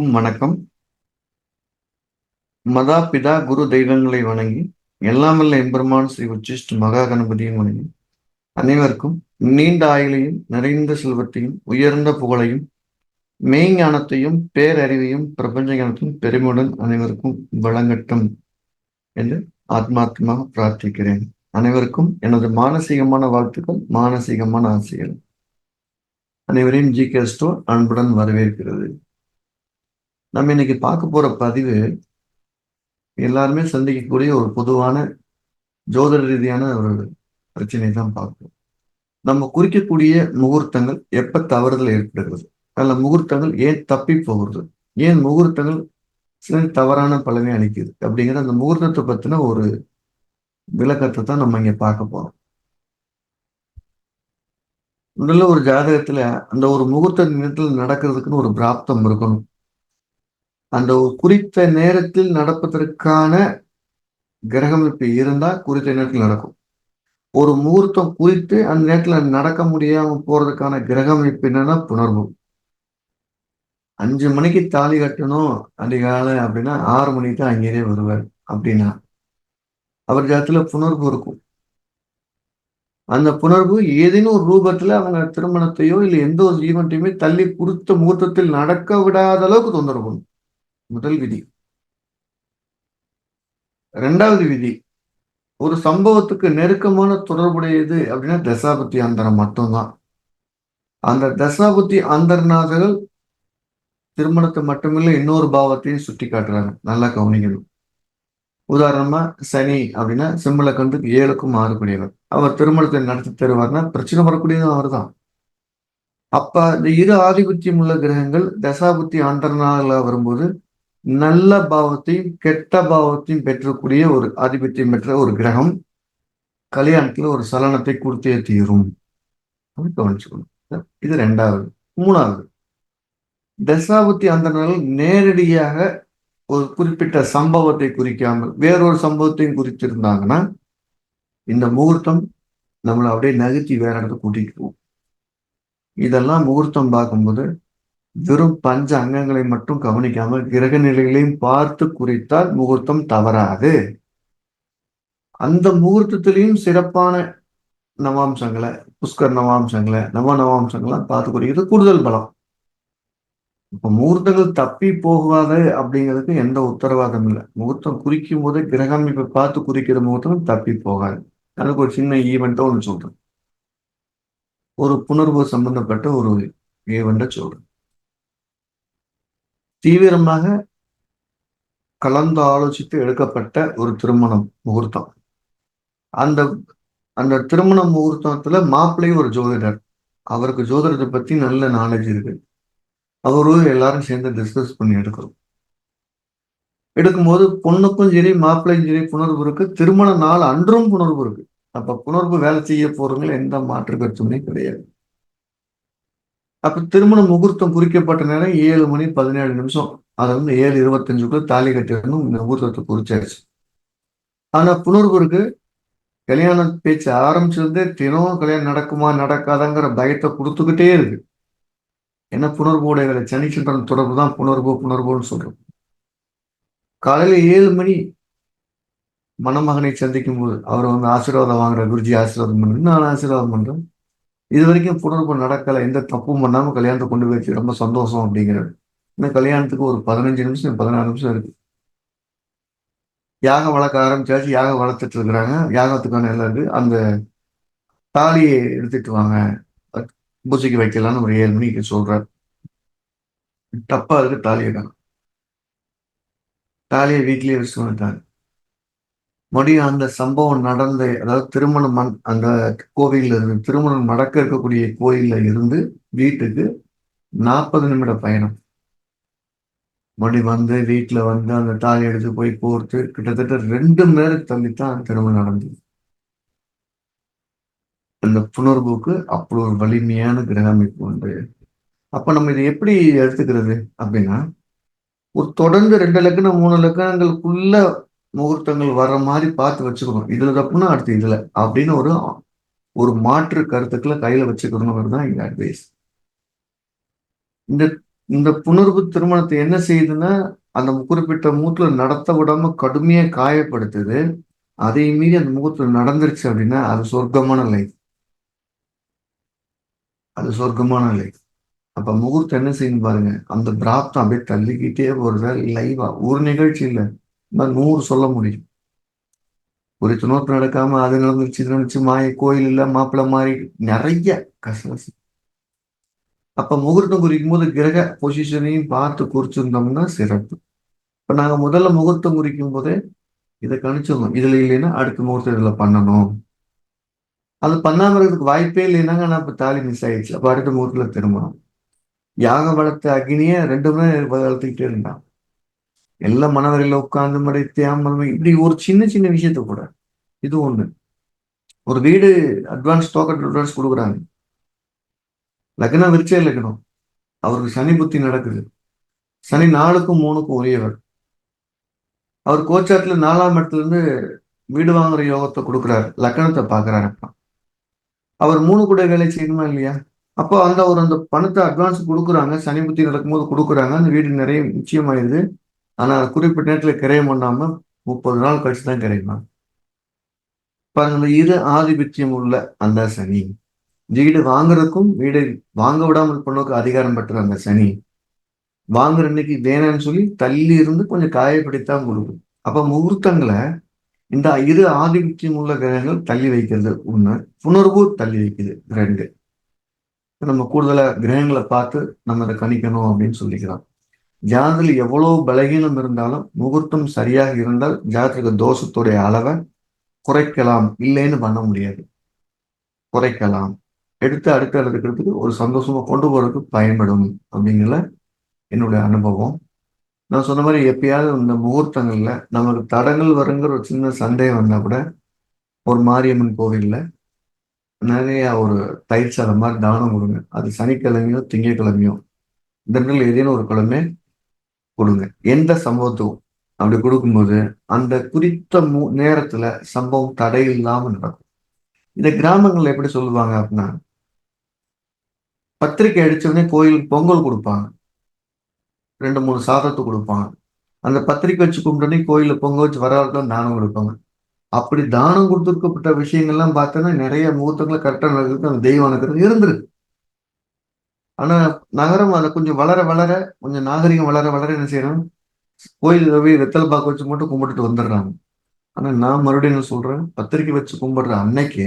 அனைவருக்கும் வணக்கம். மதா பிதா குரு தெய்வங்களை வணங்கி எல்லாமல்ல எம்பெருமான் ஸ்ரீ உச்சிஷ்ட மகா கணபதியும் வணங்கி அனைவருக்கும் நீண்ட ஆயுளையும் நிறைந்த செல்வத்தையும் உயர்ந்த புகழையும் மெய்ஞானத்தையும் பேரறிவையும் பிரபஞ்ச ஞானத்தையும் பெருமையுடன் அனைவருக்கும் வழங்கட்டும் என்று ஆத்மாத்மாக பிரார்த்திக்கிறேன். அனைவருக்கும் எனது மானசீகமான வாழ்த்துக்கள் மானசீகமான ஆசைகள். அனைவரையும் ஜி கே ஸ்டோர் அன்புடன் வரவேற்கிறது. நம்ம இன்னைக்கு பார்க்க போற பதிவு எல்லாருமே சந்திக்கக்கூடிய ஒரு பொதுவான ஜோதிட ரீதியான ஒரு பிரச்சனையை தான் பார்க்கும் நம்ம குறிக்கக்கூடிய முகூர்த்தங்கள் எப்ப தவறுதல் ஏற்படுகிறது? அல்ல முகூர்த்தங்கள் ஏன் தப்பி போகிறது? ஏன் முகூர்த்தங்கள் சில தவறான பலனை அளிக்குது? அப்படிங்கிற அந்த முகூர்த்தத்தை பத்தின ஒரு விளக்கத்தை தான் நம்ம இங்க பார்க்க போறோம். முதல்ல ஒரு ஜாதகத்துல அந்த ஒரு முகூர்த்த நேரத்தில் நடக்கிறதுக்குன்னு ஒரு பிராப்தம் இருக்கணும். அந்த குறித்த நேரத்தில் நடப்பதற்கான கிரகமிப்பு இருந்தால் குறித்த நேரத்தில் நடக்கும். ஒரு முகூர்த்தம் குறித்து அந்த நேரத்தில் நடக்க முடியாம போறதுக்கான கிரகமைப்பு என்னன்னா புணர்வு அஞ்சு மணிக்கு தாலி கட்டணும் அதிகாலை அப்படின்னா ஆறு மணிக்கு தான் அங்கேயே வருவார் அப்படின்னா. அவர் ஜாத்துல புணர்வு இருக்கும். அந்த புணர்வு ஏதேனும் ஒரு ரூபத்துல அவங்க திருமணத்தையோ இல்லை எந்த ஒரு ஈவெண்ட்டையுமே தள்ளி கொடுத்த முகூர்த்தத்தில் நடக்க விடாத அளவுக்கு தொந்தரவு பண்ணும். முதல் விதி. ரெண்டாவது விதி ஒரு சம்பவத்துக்கு நெருக்கமான தொடர்புடையது அப்படின்னா தசாபத்தி அந்தரம் மட்டும்தான். அந்த தசாபுத்தி அந்தர்நாதர்கள் திருமணத்தை மட்டுமில்லை இன்னொரு பாவத்தையும் சுட்டி காட்டுறாங்க நல்லா கவனிக்கணும். உதாரணமா சனி அப்படின்னா சிம்மல கண்டு ஏழுக்கும் ஆறுக்கூடியவர் அவர் திருமணத்தை நடத்தி தருவார்னா பிரச்சனை வரக்கூடியதும் அவர் தான் அப்ப இந்த இரு ஆதிபத்தியம் உள்ள கிரகங்கள் தசாபுத்தி அந்தர்நாதர்களா வரும்போது நல்ல பாவத்தையும் கெட்ட பாவத்தையும் பெற்றக்கூடிய ஒரு ஆதிபத்தியம் பெற்ற ஒரு கிரகம் கல்யாணத்துல ஒரு சலனத்தை கொடுத்தே தீரும். கவனிச்சுக்கணும். இது ரெண்டாவது. மூணாவது. தசாபுத்தி அந்த நாள் நேரடியாக ஒரு குறிப்பிட்ட சம்பவத்தை குறிக்காமல் வேறொரு சம்பவத்தையும் குறித்திருந்தாங்கன்னா இந்த முகூர்த்தம் நம்மளை அப்படியே நகர்த்தி வேற இடத்துக்கு கூட்டிட்டு போகும். இதெல்லாம் முகூர்த்தம் பார்க்கும்போது வெறும் பஞ்ச அங்கங்களை மட்டும் கவனிக்காமல் கிரக நிலைகளையும் பார்த்து குறித்தால் முகூர்த்தம் தவறாது. அந்த முகூர்த்தத்திலையும் சிறப்பான நவாம்சங்களை புஷ்கர் நவாம்சங்களை நவ நவாம்சங்களை பார்த்து குறிக்கிறது கூடுதல் பலம். இப்ப முகூர்த்தங்கள் தப்பி போகாது அப்படிங்கிறதுக்கு எந்த உத்தரவாதம் இல்லை. முகூர்த்தம் குறிக்கும் போது கிரகம் இப்ப பார்த்து குறிக்கிற முகூர்த்தம் தப்பி போகாது. அதுக்கு ஒரு சின்ன ஈவெண்ட்டை ஒன்று சொல்றேன். ஒரு புணர்வு சம்பந்தப்பட்ட ஒரு ஈவெண்ட்டை சொல்றேன். தீவிரமாக கலந்து ஆலோசித்து எடுக்கப்பட்ட ஒரு திருமணம் முகூர்த்தம். அந்த அந்த திருமண முகூர்த்தத்துல மாப்பிள்ளையும் ஒரு ஜோதிடர். அவருக்கு ஜோதிடத்தை பத்தி நல்ல நாலேஜ் இருக்கு. அவரும் எல்லாரும் சேர்ந்து டிஸ்கஸ் பண்ணி எடுக்கிறோம். எடுக்கும்போது பொண்ணுக்கும் சரி மாப்பிள்ளையும் சரி புணர்வு இருக்கு. திருமண நாள் அன்றும் புணர்வு இருக்கு. அப்ப புணர்வு வேலை செய்ய போறவங்க எந்த மாற்று கருத்துமே கிடையாது. அப்ப திருமண முகூர்த்தம் குறிக்கப்பட்ட நேரம் ஏழு மணி பதினேழு நிமிஷம். அதை வந்து ஏழு இருபத்தஞ்சுக்குள்ள தாலி கட்டிடணும். இந்த முகூர்த்தத்தை குறிச்சாச்சு. ஆனா புனர்வருக்கு கல்யாணம் பேச்சு ஆரம்பிச்சிருந்தே தினம் கல்யாணம் நடக்குமா நடக்காதாங்கிற பயத்தை கொடுத்துக்கிட்டே இருக்கு. ஏன்னா புணர்வோடைய சனிச்சந்திரன் தொடர்பு தான். புணர்வு புணர்வுன்னு சொல்றோம். காலையில ஏழு மணி மணமகனை சந்திக்கும் போது அவர் வந்து ஆசீர்வாதம் வாங்குற குருஜி ஆசீர்வாதம் பண்ணுறது நான் ஆசீர்வாதம் பண்றேன். இது வரைக்கும் புணர்வு நடக்கலை. எந்த தப்பும் பண்ணாமல் கல்யாணத்தை கொண்டு போயிடுச்சு. ரொம்ப சந்தோஷம் அப்படிங்கிறது. இன்னும் கல்யாணத்துக்கு ஒரு பதினஞ்சு நிமிஷம் பதினாறு நிமிஷம் இருக்கு. யாகம் வளர்க்க ஆரம்பிச்சாச்சு. யாகம் வளர்த்துட்டு இருக்கிறாங்க. யாகத்துக்கான எல்லாம் இருக்கு. அந்த தாலியை எடுத்துட்டு வாங்க. பூஜைக்கு வைக்கலாம்னு ஒரு ஏழு மணிக்கு சொல்றாரு. டப்பா இருக்கு தாலியை காணும். தாலியை வீட்லயே வச்சு வந்துட்டாங்க மறுபடியும் அந்த சம்பவம் நடந்த அதாவது திருமணம் அந்த கோவிலில் இருந்து திருமணம் நடக்க இருக்கக்கூடிய கோயிலில் இருந்து வீட்டுக்கு நாற்பது நிமிட பயணம். மறுபடியும் வந்து வீட்டில் வந்து அந்த தாலி எடுத்து போய் போர்த்து கிட்டத்தட்ட ரெண்டு மணி தள்ளி தான் திருமணம் நடந்தது. அந்த புணர்வுக்கு அப்படி ஒரு வலிமையான கிரக அமைப்பு உண்டு. அப்போ நம்ம இதை எப்படி எடுத்துக்கிறது அப்படின்னா ஒரு தொடர்ந்து ரெண்டு லக்கணம் மூணு லக்கணங்களுக்குள்ள முகூர்த்தங்கள் வர்ற மாதிரி பார்த்து வச்சுக்கணும். இதுல தப்புனா அடுத்து இதுல அப்படின்னு ஒரு ஒரு மாற்று கருத்துக்களை கையில வச்சுக்கணுங்கிறது தான் எங்க அட்வைஸ் இந்த இந்த புணர்வு திருமணத்தை என்ன செய்யுதுன்னா அந்த குறிப்பிட்ட மூத்துல நடத்த விடாம கடுமையா காயப்படுத்துது. அதை மீறி அந்த முகூர்த்தம் நடந்துருச்சு அப்படின்னா அது சொர்க்கமான லைஃப் அது சொர்க்கமான லைஃப் அப்ப முகூர்த்தம் என்ன செய்யணும் பாருங்க. அந்த பிராப்தம் அப்படியே தள்ளிக்கிட்டே போறதா லைவா ஒரு நிகழ்ச்சி இல்லை. நூறு சொல்ல முடியும். ஒரு துணோத்து நடக்காம அது நடந்துருச்சு இது நடந்துச்சு மாய கோயில் இல்ல மாப்பிள்ள மாறி நிறைய கசகசி அப்ப முகூர்த்தம் குறிக்கும் போது கிரக பொசிஷனையும் பார்த்து குறிச்சிருந்தோம்னா சிறப்பு. இப்ப நாங்க முதல்ல முகூர்த்தம் குறிக்கும் போதே இதை கணிச்சிருந்தோம். இதுல இல்லைன்னா அடுத்த முகூர்த்தம் இதுல பண்ணணும். அது பண்ணாம இருக்கிறதுக்கு வாய்ப்பே இல்லைன்னாங்க நான் இப்ப தாலி மிஸ் ஆயிடுச்சு. அப்ப அடுத்த முகூர்த்தத்துல திரும்பணும். யாக வளர்த்த அக்னியை ரெண்டுமே வளர்த்துக்கிட்டே இருந்தான் எல்லாம் மனவரையில உட்கார்ந்து மாதிரி தேமல் இப்படி ஒரு சின்ன சின்ன விஷயத்த கூட இது ஒண்ணு. ஒரு வீடு அட்வான்ஸ் டோக்கன் அட்வான்ஸ் கொடுக்குறாங்க. லக்னம் விரிச்சே லக்னம். அவருக்கு சனி புத்தி நடக்குது. சனி நாலுக்கும் மூணுக்கும் உரியவர். அவர் கோச்சாட்டுல நாலாம் இடத்துல இருந்து வீடு வாங்குற யோகத்தை கொடுக்குறாரு. லக்கணத்தை பாக்குறாரு அப்பா. அவர் மூணு கூட வேலை செய்யணுமா இல்லையா? அப்போ அந்த ஒரு அந்த பணத்தை அட்வான்ஸ் கொடுக்குறாங்க. சனி புத்தி நடக்கும்போது கொடுக்குறாங்க. அந்த வீடு நிறைய நிச்சயமாயிருது ஆனால் குறிப்பிட்ட நேரத்தில் கிரையம் பண்ணாமல் முப்பது நாள் கழிச்சு தான் கிரையுமா பாருங்க இந்த இரு ஆதிபத்தியம் உள்ள அந்த சனி. வீடு வாங்குறதுக்கும் வீடு வாங்க விடாமல் பொண்ணுக்கு அதிகாரம் பெற்ற அந்த சனி. வாங்குற இன்னைக்கு வேணான்னு சொல்லி தள்ளி இருந்து கொஞ்சம் காயப்படுத்தான் கொடுக்கும். அப்ப முகூர்த்தங்களை இந்த இரு ஆதிபத்தியம் உள்ள கிரகங்கள் தள்ளி வைக்கிறது. ஒன்று புணர்வு தள்ளி வைக்குது ரெண்டு நம்ம கூடுதலாக கிரகங்களை பார்த்து நம்ம அதை கணிக்கணும் அப்படின்னு சொல்லிக்கிறோம் ஜாதகத்தில் எவ்வளவு பலகீனம் இருந்தாலும் முகூர்த்தம் சரியாக இருந்தால் ஜாதக தோஷத்துடைய அளவை குறைக்கலாம். இல்லைன்னு பண்ண முடியாது. குறைக்கலாம். எடுத்து அடுத்த எடுக்கிறதுக்கு ஒரு சந்தோஷமா கொண்டு போறதுக்கு பயன்படும் அப்படிங்கிற என்னுடைய அனுபவம். நான் சொன்ன மாதிரி எப்பயாவது இந்த முகூர்த்தங்கள்ல நமக்கு தடங்கள் வருங்கிற ஒரு சின்ன சந்தேகம் வந்தா கூட ஒரு மாரியம்மன் கோவில்ல நிறைய ஒரு தயிர் சாதம் மாதிரி தானம் கொடுங்க. அது சனிக்கிழமையோ திங்கக்கிழமையோ. இந்த ஏதேனும் ஒரு கிழமை கொடுங்க. எந்த சம்பவத்துக்கும் அப்படி கொடுக்கும்போது அந்த குறித்த மு நேரத்துல சம்பவம் தடை இல்லாம நடக்கும். இந்த கிராமங்கள்ல எப்படி சொல்லுவாங்க அப்படின்னா பத்திரிக்கை அடிச்சோடனே கோயிலுக்கு பொங்கல் கொடுப்பாங்க. ரெண்டு மூணு சாதத்தை கொடுப்பாங்க. அந்த பத்திரிக்கை வச்சு கும்பிட்டோடனே கோயிலில் பொங்கல் வச்சு வரதான் தானம் கொடுப்பாங்க. அப்படி தானம் கொடுத்துருக்கப்பட்ட விஷயங்கள்லாம் பார்த்தோன்னா நிறைய முகூர்த்தங்களை கரெக்டாக நடக்கிறது அந்த தெய்வம் நடக்கிறது இருந்திருக்கு. ஆனா நகரம் அதை கொஞ்சம் வளர வளர கொஞ்சம் நாகரிகம் வளர வளர என்ன செய்யணும் கோயில் போய் வெத்தலை பாக்கு வச்சு மட்டும் கும்பிட்டுட்டு வந்துடுறாங்க. ஆனா நான் மறுபடியும் என்ன சொல்றேன்? பத்திரிக்கை வச்சு கும்பிடுற அன்னைக்கு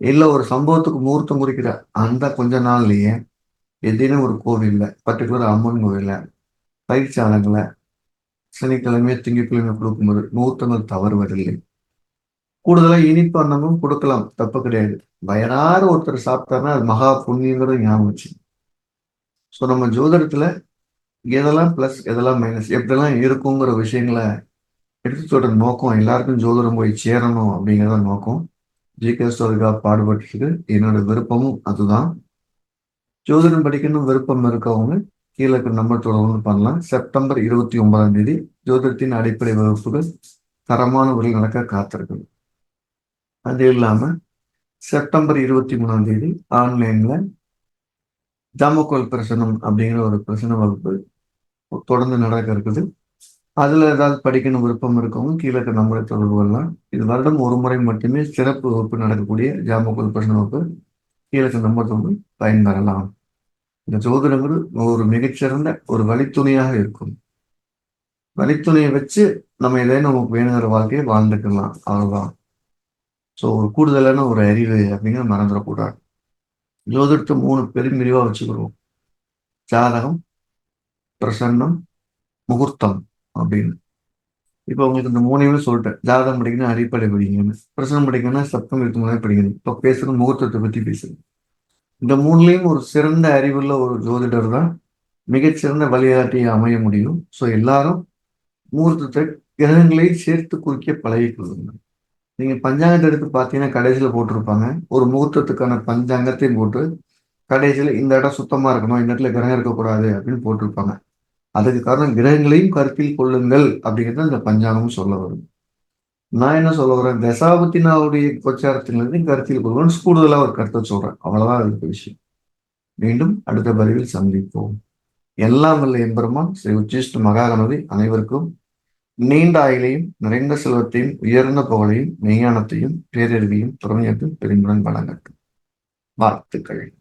இல்ல ஒரு சம்பவத்துக்கு முகூர்த்தம் குறிக்கிற அந்த கொஞ்ச நாள்லயே எதினும் ஒரு கோவில்ல பர்டிகுலர் அம்மன் கோவில்ல பயிற்சியாளங்களை சனிக்கிழமை திங்கட்கிழமை கொடுக்கும்போது முகூர்த்தங்கள் தவறுவதில்லை. கூடுதலா இனிப்பு அன்னமும் கொடுக்கலாம். தப்பு கிடையாது. வயறார ஒருத்தர் சாப்பிட்டாருன்னா அது மகா புண்ணியங்கிறது ஞாபகம் வச்சு. ஸோ நம்ம ஜோதிடத்துல எதெல்லாம் பிளஸ் எதெல்லாம் மைனஸ் எப்படிலாம் இருக்குங்கிற விஷயங்களை எடுத்து சொல்ற நோக்கம் எல்லாருக்கும் ஜோதிடம் போய் சேரணும் அப்படிங்கிறத நோக்கம். ஜி கே ஸ்டோரிக்கா பாடுபட்டு என்னோட விருப்பமும் அதுதான். ஜோதிடம் படிக்கணும் விருப்பம் இருக்கவங்க கீழே இருக்கிற நம்பர் தொடர்பு பண்ணலாம். செப்டம்பர் இருபத்தி ஒன்பதாம் தேதி ஜோதிடத்தின் அடிப்படை வகுப்புகள் தரமான முறையில் நடக்க காத்திருக்குது அது இல்லாமல் செப்டம்பர் இருபத்தி மூணாம் தேதி ஆன்லைன்ல ஜாமக்கோல் பிரசனம் அப்படிங்கிற ஒரு பிரசன வகுப்பு தொடர்ந்து நடக்க இருக்குது. அதில் ஏதாவது படிக்கணும் விருப்பம் இருக்கவங்க கீழே நம்மளை தொடர்பு கொள்ளலாம். இது வருடம் ஒரு முறை மட்டுமே சிறப்பு வகுப்பு நடக்கக்கூடிய ஜாமக்கோல் பிரசன வகுப்பு கீழே நம்பர் தொடர்பு பயன்பெறலாம். இந்த ஜோதிடங்கள் ஒரு மிகச்சிறந்த ஒரு வழித்துணையாக இருக்கும். வழித்துணையை வச்சு நம்ம இதே நமக்கு வேணுங்கிற வாழ்க்கையை வாழ்ந்துக்கலாம். அவ்வளோதான் ஸோ ஒரு கூடுதலான ஒரு அறிவு அப்படிங்கிற மறந்துடக்கூடாது. ஜோதிடத்தை மூணு பெரும் விரிவாக வச்சுக்கிறோம் ஜாதகம் பிரசன்னம் முகூர்த்தம் அப்படின்னு. இப்போ உங்களுக்கு இந்த மூணையுமே சொல்லிட்டேன். ஜாதகம் படிக்கணும் அடிப்படை படிக்கணும் பிரசனம் படிக்கணும்னா சப்தம் எடுத்து மூணே படிக்கணும். இப்போ பேசுறது முகூர்த்தத்தை பற்றி பேசுறது. இந்த மூணுலேயும் ஒரு சிறந்த அறிவுள்ள ஒரு ஜோதிடர் தான் மிகச்சிறந்த வழிகாட்டியை அமைய முடியும். ஸோ எல்லாரும் முகூர்த்தத்தை கிரகங்களை சேர்த்து குறிக்க பழகி கொள்ளுங்கள் நீங்க பஞ்சாங்கத்தை எடுத்து பார்த்தீங்கன்னா கடைசியில் போட்டிருப்பாங்க. ஒரு முகூர்த்தத்துக்கான பஞ்சாங்கத்தையும் போட்டு கடைசியில் இந்த இடம் சுத்தமாக இருக்கணும் இந்த இடத்துல கிரகம் இருக்கக்கூடாது அப்படின்னு போட்டிருப்பாங்க. அதுக்கு காரணம் கிரகங்களையும் கருத்தில் கொள்ளுங்கள் அப்படிங்கிறது இந்த பஞ்சாங்கமும் சொல்ல வரும். நான் என்ன சொல்ல வரேன்? தசாபத்தினாவுடைய கோச்சாரத்திலிருந்து கருத்தில் கொள்வோம்னு கூடுதலாக ஒரு கருத்தை சொல்கிறேன் அவ்வளோதான் அதுக்கு விஷயம். மீண்டும் அடுத்த பதிவில் சந்திப்போம். எல்லாம் வல்ல எம்பெருமான் ஸ்ரீ உச்சிஷ்ட மகாகணவி அனைவருக்கும் நீண்ட ஆயிலையும் நிறைந்த செல்வத்தையும் உயர்ந்த புகழையும் மெய்ஞானத்தையும் பேரறிவையும் துறமையத்தையும் பெருங்குடன் வழங்கட்டும். வாழ்த்துக்கள்.